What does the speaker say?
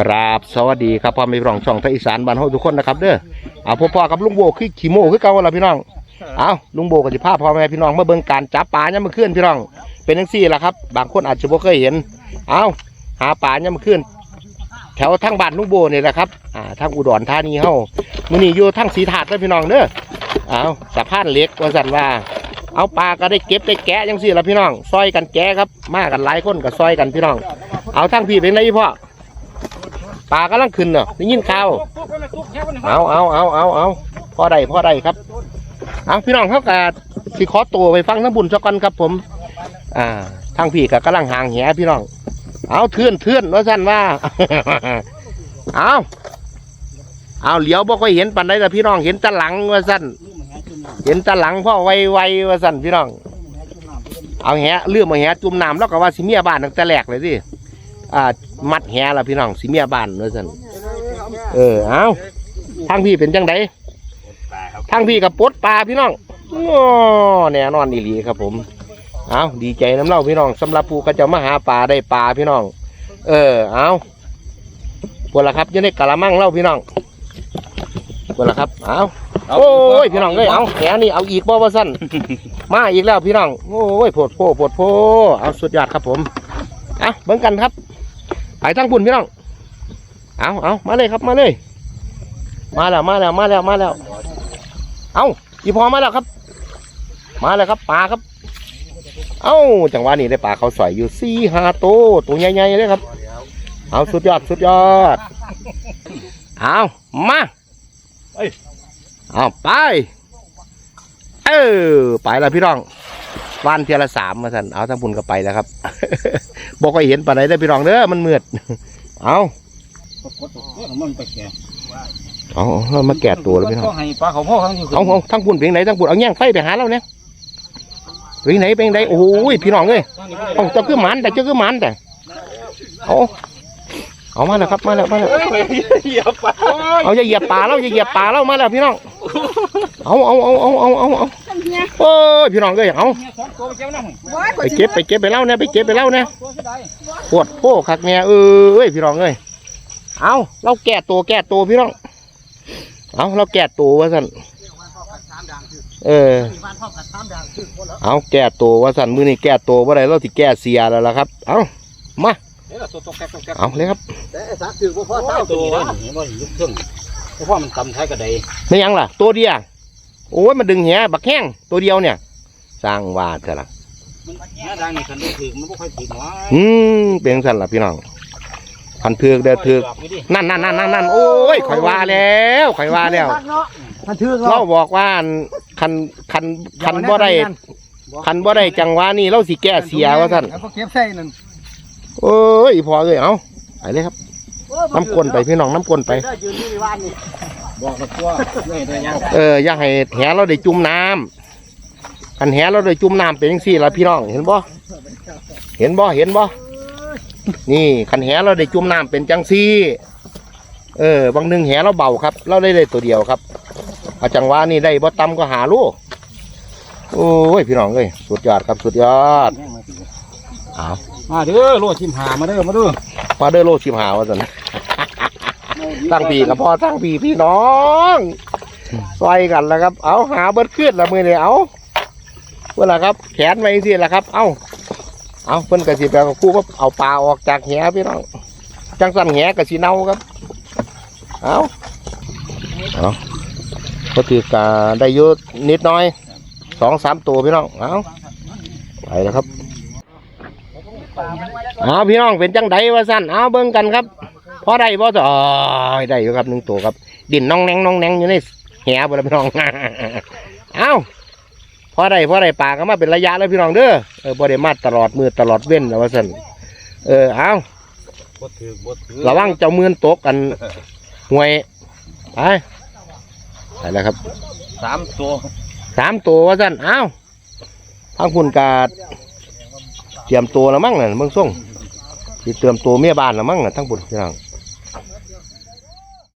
ครับ สวัสดีครับพ่อแม่พี่น้องช่องไทยอีสานบ้านเฮาทุกคนนะครับเด้อเอาพ่อๆกับลุงโบคือขี่โม่คือเก่าล่ะพี่น้องเอาลุงโบกับสิพาพ่อแม่พี่น้องมาเบิ่งการจับปลาเนี่ยามมาขึ้นพี่น้อง เป็นจังซี่ล่ะครับ บางคนอาจจะบ่เคยเห็น เอาหาปลาเนี่ยามมาขึ้นแถวทางบ้านลุงโบนี่แหละครับอ่าทางอุดรธานีเฮามื้อนี้อยู่ทางสีถาดเด้อพี่น้องเด้อเอาสะพานเหล็กว่าซั่นว่า เอาปลาก็ได้เก็บได้แกะจังซี่ล่ะพี่น้องซอยกันแกะครับ มากันหลายคนก็ซอยกันพี่น้อง เอาทั้งพี่เป็นไงพ่อ ปลากำลังขึ้นเนาะได้ยินข่าวเอาเอาเอาเอาเอาพอได้พอได้ครับเอาพี่น้องเขากะสิขอตัวไปฟังน้ำบุญสักกันครับผม อ่า ทางพี่ก็กำลังห่างแหพี่น้อง เอาเทื่อนเทื่อนว่าสั้นว่า เอาเอาเหลียวบ่ค่อยเห็นปันใดละพี่น้องเห็นตะหลังว่าสั้นเห็นตะหลังพ่อไวไวว่าสั้นพี่น้อง เอาแหเลื่อมมาแหจุ่มน้ำแล้วก็ว่าสิเมียบ้านตั้งแต่แรกเลยสิ อ่ามัดแหละพี่น้องสิเมียบ้านว่าซั่นเออเอาทางพี่เป็นจังไดทางพี่กับปลดปลาพี่น้องโอ้แน่นอนอีหลีครับผมเอาดีใจน้ำเล่าพี่น้องสำหรับผู้เขาจะมาหาปลาได้ปลาพี่น้อง เออเอาพวกละครับอยังได้กะละมังเล่าพี่น้องพวกละครับเอาโอ้ยพี่น้องเอ้ยเอาแหนี่เอาอีกบ่ว่าสั้นมาอีกแล้วพี่น้องโอ้ยโผดโพโผดโพเอาสุดยอดครับผมอะเบิ่งกันครับ ไปทั้งบุญพี่น้อง เอาเอามาเลยครับมาเลย มาแล้วมาแล้วมาแล้วมาแล้ว เอาอีพอมาแล้วครับ มาแล้วครับปลาครับ เอ้าจังหวะนี้ได้ปลาเขาวสอยอยู่สี่ห้าตัวตัวใหญ่ๆเลยครับ เอาสุดยอดสุดยอด เอามาเอาไป เออไปแล้วพี่น้อง วันเทียละสามมาสันเอาทั้งบุญก็ไปแล้วครับบอกให้เห็นปานไหนได้พี่น้องเด้อมันมืดเอามันไปแก่เอาเอาเรามาแก่ตัวแล้วพี่น้องให้ปลาเขาพ่อทั้งเอาเอาทั้งบุญเพียงไหนทั้งบุญเอาแย่งไฟไปหาเราเนี่ยเพียงไหนเพียงไหนโอ้ยพี่น้องเอ้ยเอาเจ้าคือหมันแต่เจ้าคือหมันแต่เอาเอามาแล้วครับมาแล้วมาแล้วเอาอย่าเหยียบป่าเราอย่าเหยียบป่าเรามาแล้วพี่น้องเอาเอาเอาเอาเอาเอา โอ้ยพี่น้องเอ้ยเอาสองตัวไปเจ้านั่งไปเก็บไปเก็บไปเล่าเนี่ยไปเก็บไปเล่าเนี่ยตัวเสียดายปวดโพคักเนี่ยเอ้ยพี่น้องเอ้ยเอาเราแก่ตัวแก่ตัวพี่น้องเอาเราแก่ตัวว่าสันเออบ้านพ่อกับสามอย่างคือคนละเอาแก้ตัวว่าสันมือนี่แก้ตัวว่าไรเราสิแก้เสียแล้วล่ะครับ เอามาเดี๋ยวตัวตกแกตกแกเอาเลยครับแต่สักคือพ่อเศร้าตัวเห็นว่าอยู่เครื่องเพราะมันตำไทยกระไดไม่ยังล่ะตัวเดียว โอ้ยมันดึงแหบักแห้งตัวเดียวเนี่ย สร้างวาดกันละมันแง่ดังนี่คันได้ถือมันไม่ค่อยถือหวอืมเป็นสันล่ะพี่น้องพันเถือกเด้อเถือกนั่นนั่นนั่นนั่นนั่นโอ้ยข่อยว่าแล้วข่อยว่าแล้วมันถือเราบอกว่าคันคันคันบ่ได้คันบ่ได้จังหวะนี้เราสิแก้เสียว่าท่านแล้วก็เก็บใส่นั่นโอ้ยพอเลยเอาไปเลยครับน้ำกลนไปพี่น้องน้ำกลนไปยืนที่ บ้านนี่บอกกับตัวเลยเลยยังเอออย่าให้แหเราได้จุ่มน้ำคันแหเราได้จุ่มน้ำเป็นยังสี่ละพี่น้องเห็นบ่เห็นบ่เห็นบ่นี่คันแหเราได้จุ่มน้ำเป็นจังซี่ เออบางหนึงแหเราเบาครับ เราได้เลยตัวเดียวครับอาจังหวะนี่ได้บ่ต่ำก็หาลูกโอ้ยพี่น้องเอ้ยสุดยอดครับสุดยอดเอามาเด้อโลชิมหามาเด้อมาเด้อมาเดอร์โลชิมหาวะสัน ตั้งปีกับพ่อตั้งปีพี่น้องซอยกันแล้วครับ เอาหาเบิดขึ้นละมือเนี่ยเอาเพื่อละครับ แขนไว้สิละครับ เอาเอาเพิ่นกระสีแปลกับคู่ก็เอาปลาออกจากแหพี่น้องจังสันแหกระสีเน่าครับ เอาเอาก็ถือกาได้เยอะนิดน้อยสองสามตัวพี่น้องเอาไปแล้วครับเอาพี่น้องเป็นจังไดวะสั้นเอาเบิ่งกันครับ พอได้บ่จ้ะอ๋อได้อยู่ครับหนึ่งตัวครับ ดินน้องแนงน้องแนงอยู่ในแหบ่ล่ะพี่น้องเอ้าพอได้พอได้ปลาก็มาเป็นระยะแล้วพี่น้องเด้อเออบ่ได้มาตลอดมือตลอดเว้นแล้วว่าซั่นเออเอ้าบดถือบดถือระวังเจ้ามือนตกกันห่วยไปไปแล้วครับสามตัวสามตัวว่าซั่นเอ้าทางคุณกาเตรียมตัวแล้วมั้งน่ะเมืองส่งสิเตรียมตัวเมียบ้านแล้วมั้งน่ะทั้งบุญพี่น้อง